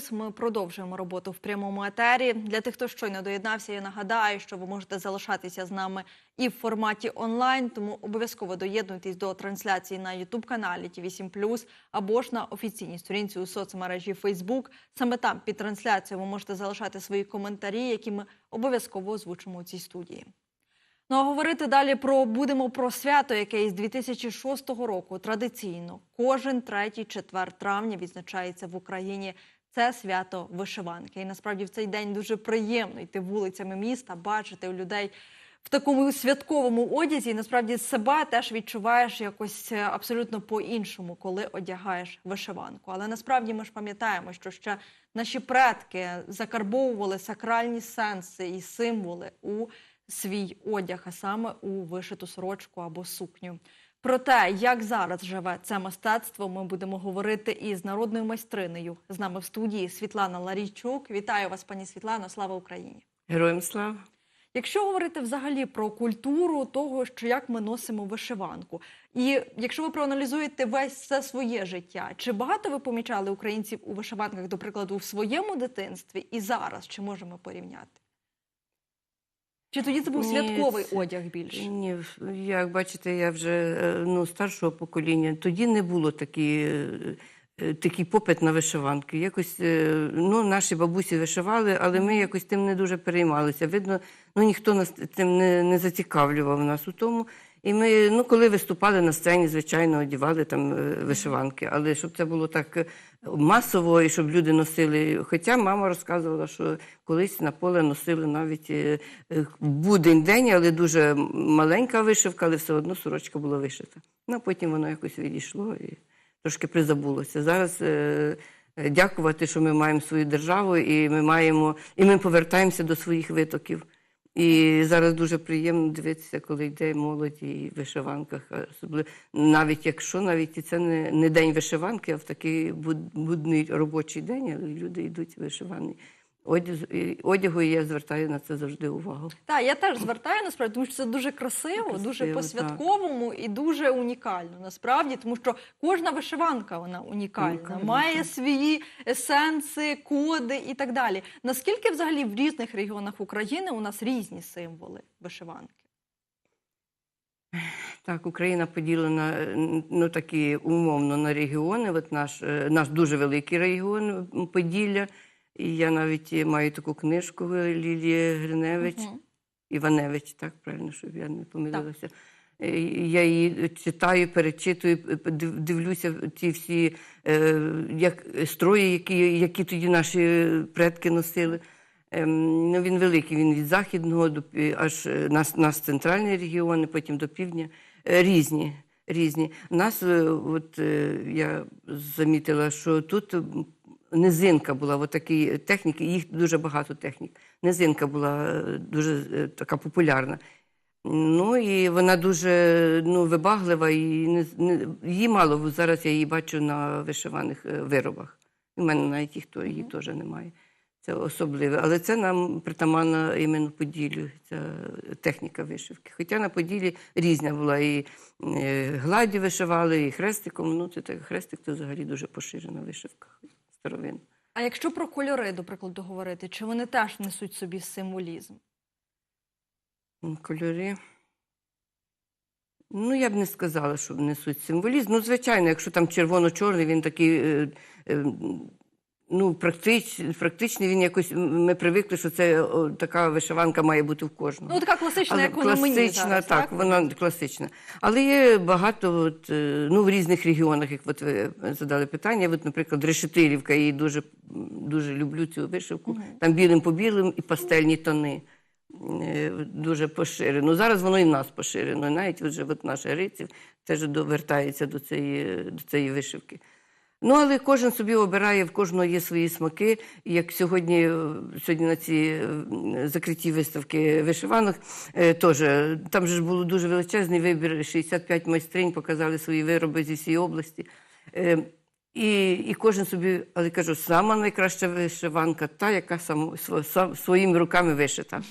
Фокус. Ми продовжуємо роботу в прямому етері. Для тих, хто щойно доєднався, я нагадаю, що ви можете залишатися з нами і в форматі онлайн. Тому обов'язково доєднуйтесь до трансляції на youtube каналі Ті8+, або ж на офіційній сторінці у соцмережі Facebook. Саме там під трансляцією ви можете залишати свої коментарі, які ми обов'язково озвучимо у цій студії. Ну а говорити далі про будемо про свято, яке із 2006 року традиційно кожен третій четвер травня відзначається в Україні. Це свято вишиванки. І насправді в цей день дуже приємно йти вулицями міста, бачити у людей в такому святковому одязі. Насправді себе теж відчуваєш якось е, абсолютно по-іншому, коли одягаєш вишиванку. Але насправді ми ж пам'ятаємо, що ще наші предки закарбовували сакральні сенси і символи у свій одяг, а саме у вишиту сорочку або сукню. Про те, як зараз живе це мистецтво, ми будемо говорити із народною майстринею. З нами в студії Світлана Ларійчук. Вітаю вас, пані Світлано. Слава Україні! Героям слава. Якщо говорити взагалі про культуру того, що як ми носимо вишиванку, і якщо ви проаналізуєте весь все своє життя, чи багато ви помічали українців у вишиванках, до прикладу, в своєму дитинстві і зараз, чи можемо порівняти? Чи тоді це був Ні, святковий це- одяг більше? Ні, як бачите, я вже е, ну, старшого покоління. Тоді не було такі, е, е, такий попит на вишиванки. Якось ну, наші бабусі вишивали, але ми якось тим не дуже переймалися. Видно, ну, ніхто нас тим не, не зацікавлював нас у тому. І ми, ну, коли виступали на сцені, звичайно, одягали там е, вишиванки. Але щоб це було так е, масово і щоб люди носили. Хоча мама розказувала, що колись на поле носили навіть е, будень день, але дуже маленька вишивка, але все одно сорочка була вишита. Ну, а потім воно якось відійшло і трошки призабулося. Зараз дякувати, що ми маємо свою державу, і ми маємо, і ми повертаємося до своїх витоків. І зараз дуже приємно дивитися, коли йде молодь і в вишиванках. Особливо навіть якщо навіть і це не, не день вишиванки, а в такий буд- будний робочий день, але люди йдуть вишивані. Одягу і я звертаю на це завжди увагу. Так, я теж звертаю насправді, тому що це дуже красиво, Красиво, дуже по-святковому і дуже унікально. Насправді, тому що кожна вишиванка вона унікальна, Унікальна, має так. свої сенси, коди і так далі. Наскільки взагалі в різних регіонах України у нас різні символи вишиванки? Так, Україна поділена ну такі умовно на регіони. От наш, е, наш дуже великий регіон Поділля. І я навіть маю таку книжку е, Лілії Гриневич, Мгм. Іваневич, так правильно, щоб я не помилилася. Е, Я її читаю, перечитую, дивлюся ті всі е, як, строї, які, які тоді наші предки носили. Ем, ну, він великий, він від західного до аж е, нас, нас центральні регіони, потім до півдня. Е, Різні. різні. Нас, е, от, е, я замітила, що тут низинка була, от такі техніки, їх дуже багато технік. Низинка була е, дуже е, така популярна. Ну і вона дуже ну, вибаглива, і не, не, її мало, зараз я її бачу на вишиваних е, виробах. У мене навіть їх то, її теж немає. Це особливе. Але це нам притаманна іменно Поділлю, ця техніка вишивки. Хоча на Поділі різна була. І гладі вишивали, і хрестиком. Ну, це так, хрестик це взагалі дуже поширена вишивка старовина. А якщо про кольори, до прикладу, говорити, чи вони теж несуть собі символізм? Кольори. Ну, я б не сказала, що несуть символізм. Ну, звичайно, якщо там червоно-чорний, він такий. Е, е, Ну, практич, практичний він якось. Ми привикли, що це о, така вишиванка має бути в кожного. Ну, така класична, Але як вона мені класична, зараз, так, вона класична. Але є багато от, е, ну, в різних регіонах, як от ви задали питання. От, наприклад, Решетилівка, я її дуже, дуже люблю цю вишивку. Там білим по білим і пастельні тони. Е, Дуже поширено. Зараз воно і в нас поширено. Навіть вже от наш Гриців теж довертається до цієї, до цієї вишивки. Ну, але кожен собі обирає, в кожного є свої смаки. Як сьогодні, е, сьогодні на ці е, закриті виставки вишиванок, е, теж там же ж було дуже величезний вибір. 65 майстринь показали свої вироби зі всієї області. І, і кожен собі, але кажу, сама найкраща вишиванка, та, яка сам, сво- сам, своїми руками вишита.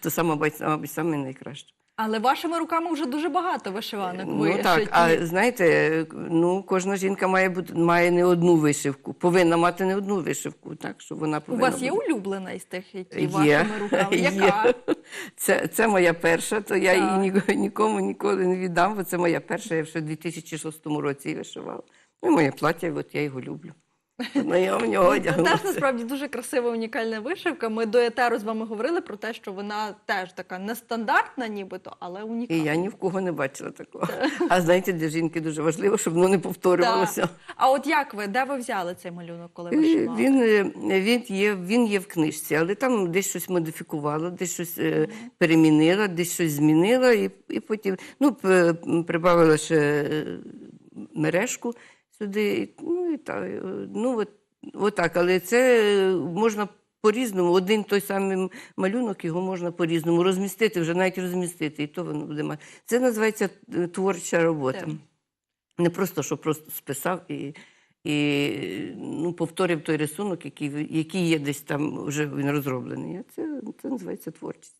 Це сама, мабуть, найкраща. Але вашими руками вже дуже багато вишиванок Ну так, а знаєте, ну кожна жінка має бути має не одну вишивку, повинна мати не одну вишивку, так що вона У повинна вас є бути. улюблена із тих, які Є. вашими руками? Є. Це, це моя перша, то я Так. її ні- нікому ніколи не віддам, бо це моя перша, я ще в 2006 році її вишивала. Ну, моє плаття, от я його люблю. Ну, я в нього Це теж насправді дуже красива унікальна вишивка. Ми до етеру з вами говорили про те, що вона теж така нестандартна, нібито, але унікальна. І я ні в кого не бачила такого. А знаєте, для жінки дуже важливо, щоб воно не повторювалося. А от як ви, де ви взяли цей малюнок, коли Е, вишивали? Він, е, він, є, він є в книжці, але там десь щось модифікувала, десь щось е, перемінила, десь щось змінила, і, і потім ну, прибавила ще мережку сюди. і- Ну, і так, е, ну, от, отак. Але це е, можна по-різному. Один той самий малюнок, його можна по-різному розмістити, вже навіть розмістити, і то воно буде мати. Це називається е, творча робота. Так. Не просто, що просто списав і, і ну, повторив той рисунок, який, який є десь там, вже він розроблений. Це, це називається творчість.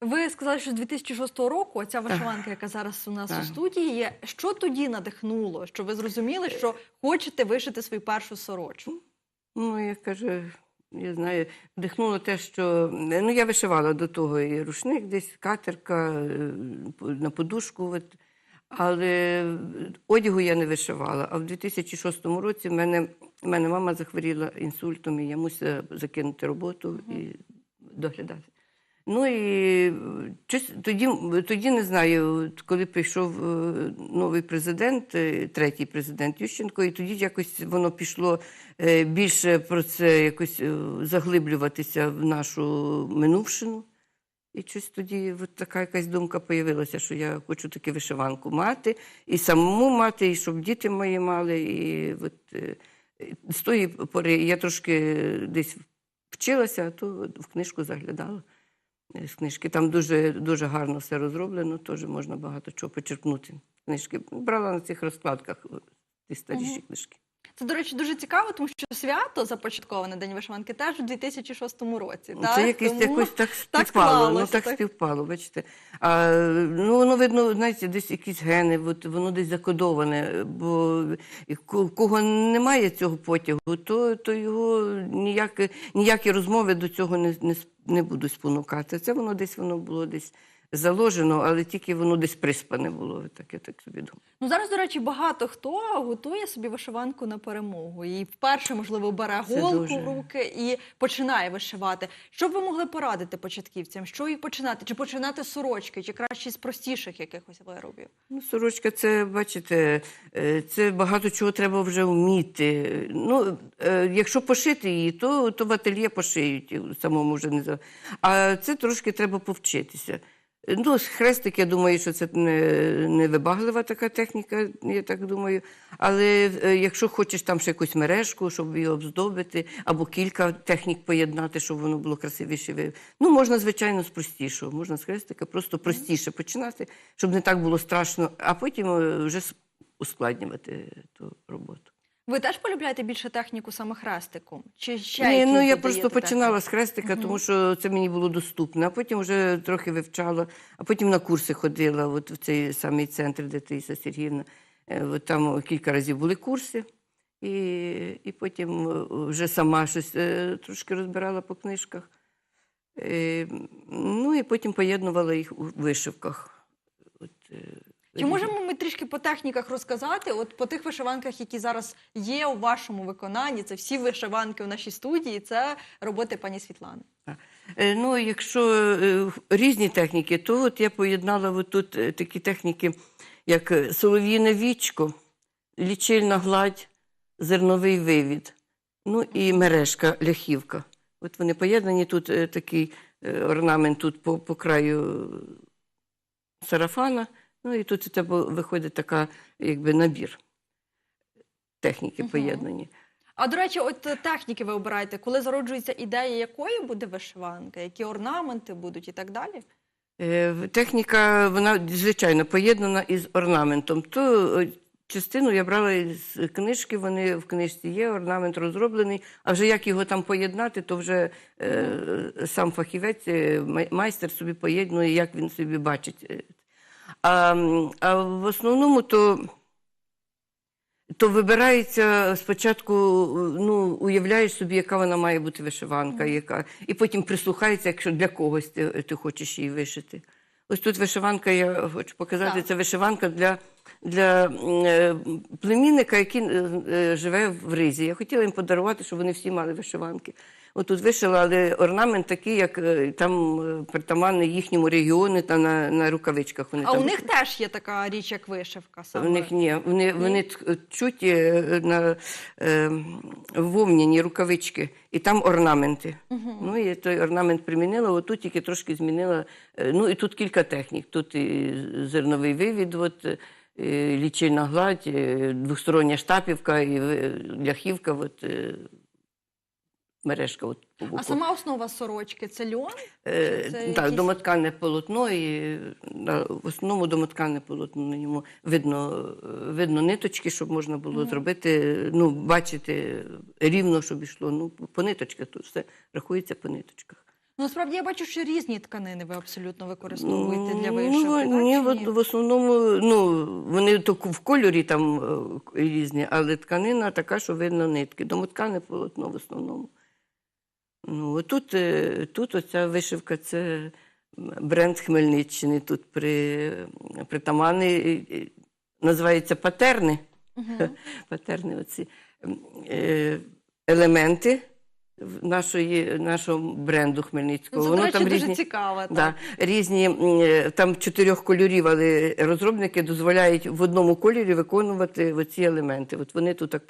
Ви сказали, що з 2006 року ця вишиванка, яка зараз у нас у студії є. Що тоді надихнуло? Що ви зрозуміли, що хочете вишити свою першу сорочку? Ну, я кажу, я знаю, вдихнуло те, що ну, я вишивала до того і рушник, десь катерка е, на подушку. От. Але одягу я не вишивала. А в 2006 році в мене, в мене мама захворіла інсультом, і я мусила закинути роботу і доглядати. Ну і щось тоді, тоді не знаю, коли прийшов е, новий президент, е, третій президент Ющенко, і тоді якось воно пішло е, більше про це якось е, заглиблюватися в нашу минувшину. І щось тоді от така якась думка появилася, що я хочу таки вишиванку мати, і самому мати, і щоб діти мої мали. І от, е, з тої пори я трошки десь вчилася, а то в книжку заглядала. Е, З книжки. Там дуже, дуже гарно все розроблено, теж можна багато чого почерпнути. Книжки брала на цих розкладках ті старіші Мгм. книжки. Це, до речі, дуже цікаво, тому що свято започатковане День вишиванки теж у 2006 році. Ну, так? Це якось, Тому якось так так співпало. ну, так, так. співпало, бачите. А, ну, воно видно, знаєте, десь якісь гени, от, воно десь закодоване. Бо в кого немає цього потягу, то, то його ніякі, ніякі розмови до цього не, не, не будуть спонукати. Це воно десь воно було десь заложено, але тільки воно десь приспане було. Так я так собі думаю. Ну зараз, до речі, багато хто готує собі вишиванку на перемогу. І вперше, можливо, бере голку дуже. в руки і починає вишивати. Що б ви могли порадити початківцям? Що їх починати? Чи починати з сорочки, чи краще з простіших якихось виробів? Ну, сорочка, це, бачите, е, це багато чого треба вже вміти. Ну, е, якщо пошити її, то, то в ательє пошиють, самому вже не за. А це трошки треба повчитися. Ну, хрестик, я думаю, що це не, не вибаглива така техніка, я так думаю. Але е, якщо хочеш там ще якусь мережку, щоб її обздобити, або кілька технік поєднати, щоб воно було красивіше. Ну, можна, звичайно, з простішого. Можна з хрестика просто простіше починати, щоб не так було страшно, а потім е, вже ускладнювати ту роботу. Ви теж полюбляєте більше техніку саме? Чи ще Ні, ну я просто починала з хрестика, тому що це мені було доступно. А потім вже трохи вивчала, а потім на курси ходила, от в цей самий центр, де Таїса Сергіївна. Е, От там кілька разів були курси, і, і потім е, вже сама щось е, трошки розбирала по книжках. Ну і потім поєднувала їх у вишивках. От, Чи можемо ми трішки по техніках розказати? От по тих вишиванках, які зараз є у вашому виконанні, це всі вишиванки у нашій студії, це роботи пані Світлани. Е, Ну, якщо е, різні техніки, то от я поєднала от тут е, такі техніки, як солов'їне вічко, лічильна гладь, зерновий вивід, ну і мережка ляхівка. От вони поєднані тут такий орнамент тут по, по краю сарафана. Ну і тут у тебе виходить така, якби набір техніки Мгм. поєднані. А до речі, от е, техніки ви обираєте, коли зароджується ідея, якої буде вишиванка, які орнаменти будуть і так далі. Е, Техніка, вона звичайно поєднана із орнаментом. То е, частину я брала з книжки, вони в книжці є, орнамент розроблений, а вже як його там поєднати, то вже е, сам фахівець, е, май- майстер собі поєднує, як він собі бачить. А, а в основному то. То вибирається спочатку, ну, уявляєш собі, яка вона має бути вишиванка, яка, і потім прислухається, якщо для когось ти, ти хочеш її вишити. Ось тут вишиванка, я хочу показати, Так. це вишиванка для, для е, племінника, який е, е, живе в Ризі. Я хотіла їм подарувати, щоб вони всі мали вишиванки. От тут вишила, але орнамент такий, як там притаманний їхньому регіону та на, на рукавичках. Вони А там у них теж є така річ, як вишивка. Саме. в них ні, вони, вони чуть на е, вовняні рукавички, і там орнаменти. Ну і той орнамент примінила, отут тільки трошки змінила. Ну і тут кілька технік. Тут і зерновий вивід, от, лічильна гладь, е, двостороння штапівка і е, ляхівка, от, е, мережка. От, А сама основа сорочки це льон? Е, Це так, якісь- домоткальне полотно, і е, да, в основному домоткальне полотно на ньому видно, е, видно ниточки, щоб можна було зробити, ну, бачити рівно, щоб йшло. Ну, по ниточках тут все рахується по ниточках. Ну, насправді я бачу, що різні тканини ви абсолютно використовуєте для вишивки. Ну, так, ні, в, в основному, ну, вони то в кольорі там е, різні, але тканина така, що видно нитки. Домоткане полотно в основному. Ну, тут, е, тут оця вишивка це бренд Хмельниччини. Тут при, притаманний, е, називається патерни. Патерни оці е, елементи нашої, нашого бренду Хмельницького. Ну, це, Воно до речі, там дуже різні, цікаво. Да, різні е, там чотирьох кольорів, але розробники дозволяють в одному кольорі виконувати оці елементи. От вони тут так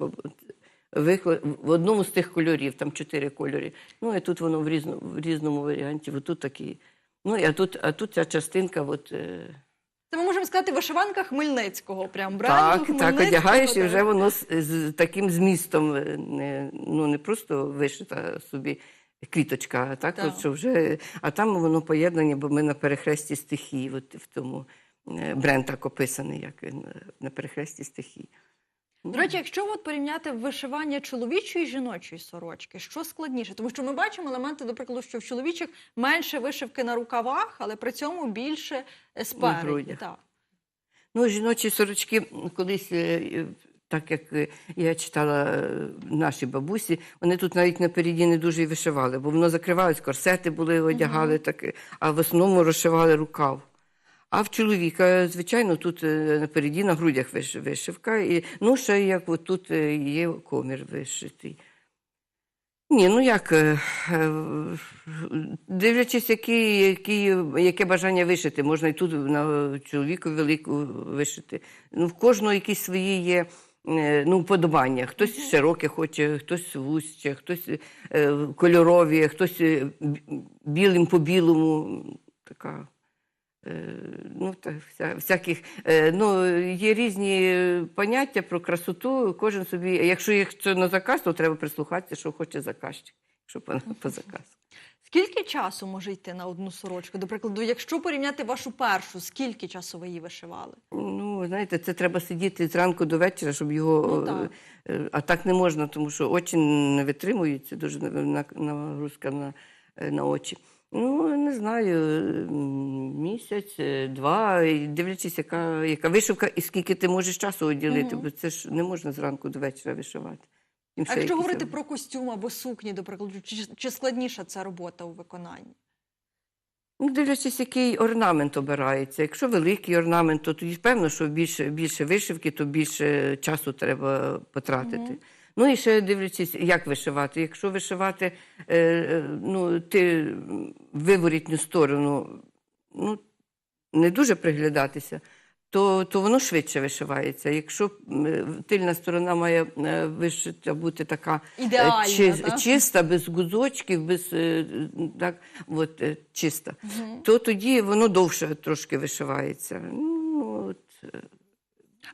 в одному з тих кольорів, там чотири кольори. Ну і тут воно в, різно, в різному варіанті. От тут такі. Ну, і а тут, а тут ця частинка, от, е, Це ми можемо сказати вишиванка Хмельницького, прям бренду так, так, одягаєш, і вже воно з, з таким змістом, е, не, ну не просто вишита собі квіточка, а так, Так. От, що вже, а там воно поєднання, бо ми на перехресті стихій, от в тому е, бренд так описаний, як він е, на перехресті стихій. До речі, якщо от порівняти вишивання чоловічої і жіночої сорочки, що складніше? Тому що ми бачимо елементи, до прикладу, що в чоловічих менше вишивки на рукавах, але при цьому більше е, спереді. Так. Ну, жіночі сорочки колись, е, е, так як я читала наші бабусі, вони тут навіть напереді не дуже вишивали, бо воно закривалось, корсети були, одягали, так, а в основному розшивали рукав. А в чоловіка, звичайно, тут е, напереді на грудях вишивка, і, ну, ще як от тут е, є комір вишитий. Ні, ну як, е, дивлячись, які, які, яке бажання вишити, можна і тут на чоловіку велику вишити. Ну, в кожного якісь свої є ну, вподобання. Хтось широке хоче, хтось вужче, хтось кольорові, хтось білим по білому. Така. Е, Ну, так, вся, всяких, е, ну, є різні поняття про красоту. Кожен собі, якщо якщо на заказ, то треба прислухатися, що хоче заказчик, якщо по, по заказу. Скільки часу може йти на одну сорочку? До прикладу, якщо порівняти вашу першу, скільки часу ви її вишивали? Ну, знаєте, це треба сидіти зранку до вечора, щоб його. Ну, так. е, А так не можна, тому що очі не витримують, це дуже на- нагрузка на, на очі. Ну, не знаю, місяць, е, два, і дивлячись, яка, яка вишивка і скільки ти можеш часу уділити, бо це ж не можна зранку до вечора вишивати. Тим А якщо якісь говорити про костюм або сукні, до прикладу, чи, чи складніша ця робота у виконанні? Ну, дивлячись, який орнамент обирається. Якщо великий орнамент, то тоді певно, що більше, більше вишивки, то більше часу треба потратити. Ну і ще дивлячись, як вишивати. Якщо вишивати е, е, ну, ти виворітню сторону, ну, не дуже приглядатися, то, то воно швидше вишивається. Якщо е, тильна сторона має вишита бути така чи- так? чиста, без гудзочків, без так, от, чиста, то тоді воно довше трошки вишивається. Ну, от,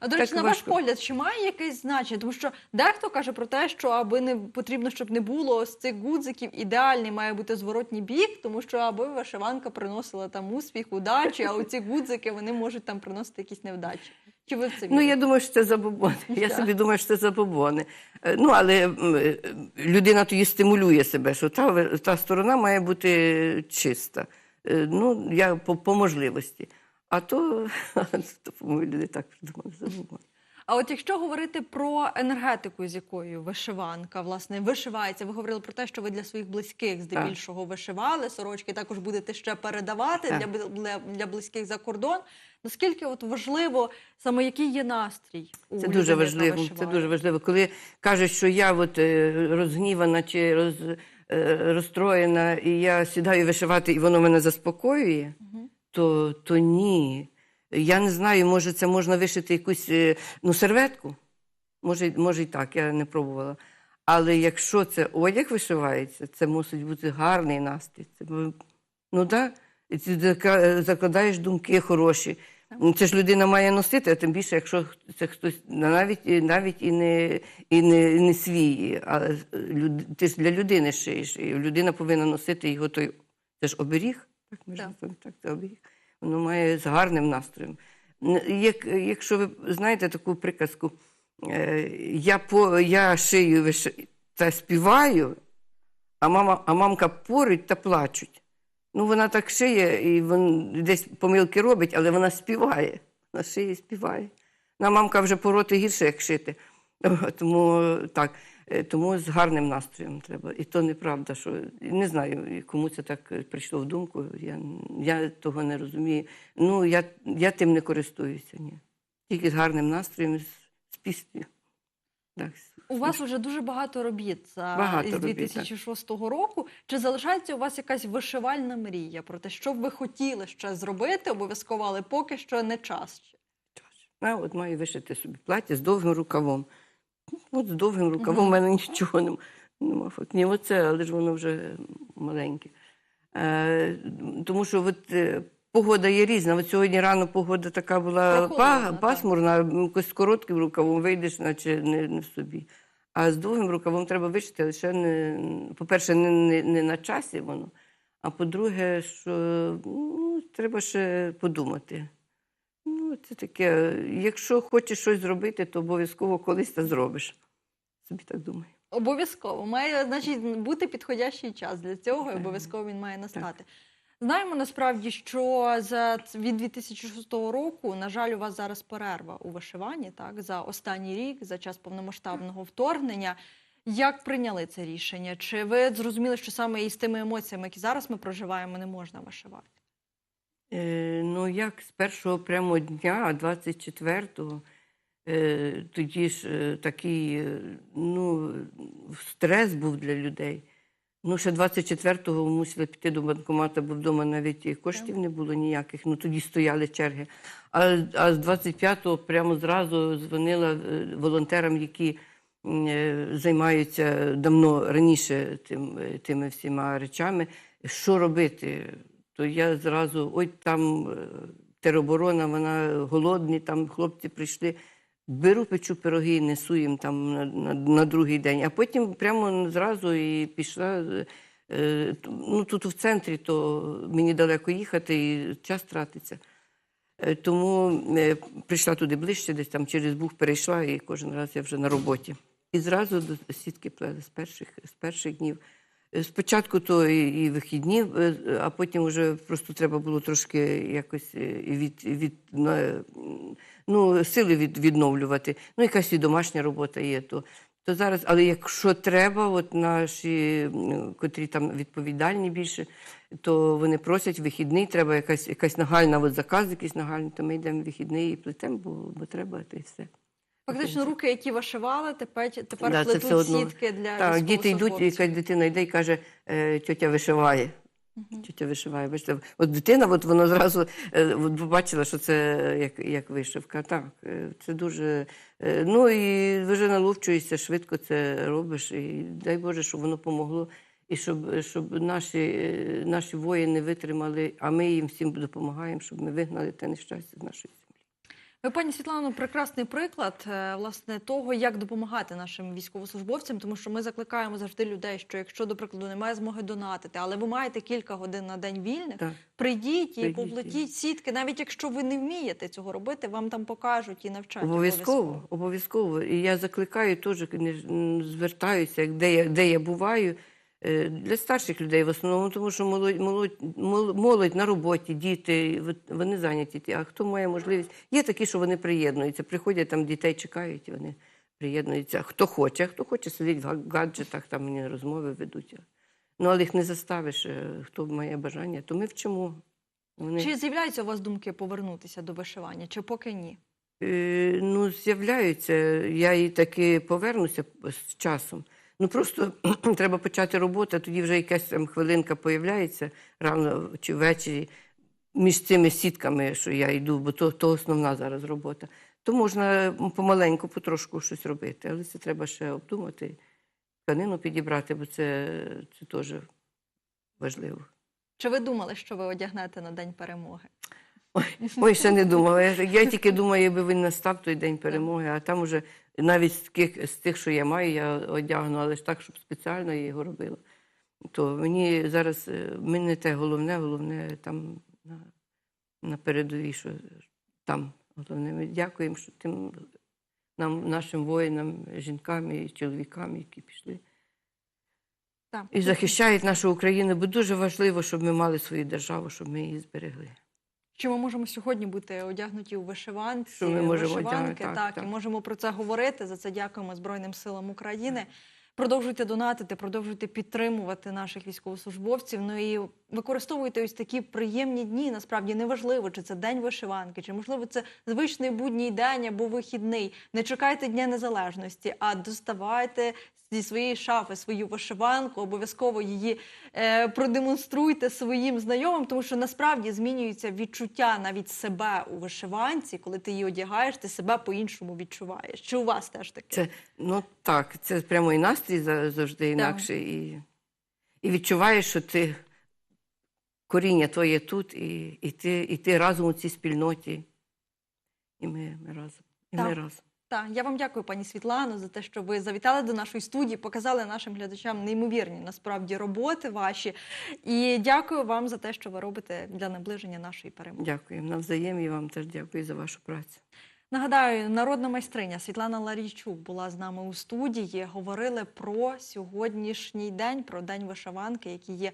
А до речі, на ваш погляд, чи має якесь значення? Тому що дехто каже про те, що аби не потрібно, щоб не було ось цих гудзиків, ідеальний має бути зворотній бік, тому що аби вишиванка приносила там успіх, удачі, а оці гудзики вони можуть там приносити якісь невдачі. Чи ви в це Ну, я думаю, що це забобони. Я собі думаю, що це забобони. Е, Ну, але е, людина тоді стимулює себе, що та, та сторона має бути чиста. Е, Ну, я по, по можливості. А то, по-моєму, люди так придумали забобони. А от якщо говорити про енергетику, з якою вишиванка власне вишивається, ви говорили про те, що ви для своїх близьких здебільшого вишивали сорочки, також будете ще передавати Так. для, для, для близьких за кордон. Наскільки от важливо саме який є настрій? У Це дуже важливо. Це дуже важливо. Коли кажуть, що я от е, розгнівана чи роз, е, розстроєна, і я сідаю вишивати, і воно мене заспокоює, то, то ні. Я не знаю, може, це можна вишити якусь е, ну, серветку. Може, може і так, я не пробувала. Але якщо це одяг вишивається, це мусить бути гарний настрій. Це, ну так, і ти закладаєш думки хороші. Ну, Це ж людина має носити, а тим більше, якщо це хтось навіть, навіть і не, і не, не свій, а люд- ти ж для людини шиєш, і людина повинна носити його той. Це ж оберіг, ми ж Так. так, це. Воно має з гарним настроєм. Як, якщо ви знаєте таку приказку, е, я, по, я шию виш- та співаю, а, мама, а мамка порить та плачуть. Ну, вона так шиє і вон, десь помилки робить, але вона співає. Вона шиє і співає. На мамка вже пороти гірше, як шити. Тому так, тому з гарним настроєм треба. І то неправда, що не знаю, кому це так е, прийшло в думку. Я, я того не розумію. Ну, я, я тим не користуюся. Ні. Тільки з гарним настроєм, з, з піснею. Так. У вас вже дуже багато робіт Багато із робіт, року. Чи залишається у вас якась вишивальна мрія про те, що б ви хотіли ще зробити, обов'язково, але поки що не час. А от маю вишити собі плаття з довгим рукавом. От з довгим рукавом у мене нічого нема. нема факт. Ні, оце, але ж воно вже маленьке. Е, тому що от, е, погода є різна. От сьогодні рано погода така була Прохолодна, па- так. пасмурна, якось з коротким рукавом вийдеш, наче не, не в собі. А з довгим рукавом треба вишити, ще не, по-перше, не, не, не на часі воно. А по-друге, що ну, треба ще подумати. Ну, це таке. Якщо хочеш щось зробити, то обов'язково колись це зробиш. Собі так думаю. Обов'язково має значить бути підходящий час для цього, і обов'язково він має настати. Знаємо насправді, що за від 2006 року, на жаль, у вас зараз перерва у вишиванні, так за останній рік, за час повномасштабного вторгнення. Як прийняли це рішення? Чи ви зрозуміли, що саме із тими емоціями, які зараз ми проживаємо, не можна вишивати? Е, ну, як з першого прямо дня, 24-го, е, тоді ж е, такий ну, стрес був для людей. Ну, ще 24-го мусили піти до банкомату, бо вдома навіть і коштів не було ніяких, ну тоді стояли черги. А, а з 25-го прямо зразу дзвонила волонтерам, які займаються давно раніше тим, тими всіма речами, що робити. То я зразу, ой, там е, тероборона, вона голодні, там хлопці прийшли. Беру, печу пироги і несу їм там на, на, на другий день. А потім прямо зразу і пішла. е, е, ну, тут в центрі, то мені далеко їхати і час тратиться. Тому прийшла туди ближче, десь там через Буг перейшла, і кожен раз я вже на роботі. І зразу до сітки плели з перших, з перших днів. Спочатку то і, вихідні, е, а потім вже просто треба було трошки якось е, від, від, ну, сили від, відновлювати. Ну, якась і домашня робота є. То, то зараз, але якщо треба, от наші, котрі там відповідальні більше, то вони просять вихідний, треба якась, якась нагальна, от заказ якийсь нагальний, то ми йдемо вихідний і плетемо, бо, бо треба, то і все. Фактично, руки, які вишивали, тепер, тепер Да, це плетуть все одно. сітки для Так, діти йдуть, і військовослужбовців. дитина йде і каже, е, тьотя вишиває. Тьотя вишиває. Бачите, от дитина, от воно зразу е, от побачила, що це як, як вишивка. Так, е, це дуже. Ну і вже наловчуєшся, швидко це робиш. І дай Боже, щоб воно помогло. І щоб, щоб наші, наші воїни витримали, а ми їм всім допомагаємо, щоб ми вигнали те нещастя з нашої пані Світлано, прекрасний приклад е, власне того, як допомагати нашим військовослужбовцям, тому що ми закликаємо завжди людей, що якщо, до прикладу, немає змоги донатити, але ви маєте кілька годин на день вільних, Так. прийдіть і поплатіть сітки, навіть якщо ви не вмієте цього робити, вам там покажуть і навчать. Обов'язково, обов'язково. І я закликаю теж, звертаюся, де я, де я буваю, для старших людей в основному, тому що молодь, молодь, молодь на роботі, діти, вони зайняті. А хто має можливість? Є такі, що вони приєднуються, приходять там дітей чекають, і вони приєднуються. Хто хоче, а хто хоче, сидить в гаджетах, там мені розмови ведуть. Ну, але їх не заставиш, е, хто має бажання, то ми вчимо. Вони... Чи з'являються у вас думки повернутися до вишивання, чи поки ні? Е, Ну, з'являються. Я і таки повернуся з часом. Ну просто треба почати роботу, а тоді вже якась там хвилинка появляється рано чи ввечері між цими сітками, що я йду, бо то, то основна зараз робота. То можна помаленьку, потрошку щось робити, але це треба ще обдумати, тканину підібрати, бо це, це теж важливо. Чи ви думали, що ви одягнете на день перемоги? Ой, ще не думала. Я, я тільки думаю, якби він настав той день перемоги, а там уже навіть з тих, з тих, що я маю, я одягну, але ж так, щоб спеціально я його робила. То мені зараз е, мені не те головне, головне там на, на передовій, що там головне. Ми дякуємо, що тим нам, нашим воїнам, жінкам і чоловікам, які пішли. Так. І захищають нашу Україну, бо дуже важливо, щоб ми мали свою державу, щоб ми її зберегли. Що ми можемо сьогодні бути одягнуті у вишиванці, Що ми можемо вишиванки, одягнути, так, так, так. і можемо про це говорити. За це дякуємо Збройним силам України. Продовжуйте донатити, продовжуйте підтримувати наших військовослужбовців. Ну і використовуйте ось такі приємні дні. Насправді неважливо, чи це день вишиванки, чи можливо це звичний будній день або вихідний. Не чекайте Дня Незалежності, а доставайте зі своєї шафи свою вишиванку, обов'язково її е, продемонструйте своїм знайомим, тому що насправді змінюється відчуття навіть себе у вишиванці, коли ти її одягаєш, ти себе по-іншому відчуваєш. Чи у вас теж таке? Це, ну так, це прямо і настрій завжди інакше. І, і відчуваєш, що ти коріння твоє тут, і, і, ти, і ти разом у цій спільноті. І ми, ми разом. І ми разом. Так, я вам дякую, пані Світлано, за те, що ви завітали до нашої студії, показали нашим глядачам неймовірні насправді роботи ваші. І дякую вам за те, що ви робите для наближення нашої перемоги. Дякую. Навзаєм і вам теж дякую за вашу працю. Нагадаю, народна майстриня Світлана Ларійчук була з нами у студії. Говорили про сьогоднішній день, про день вишиванки, який є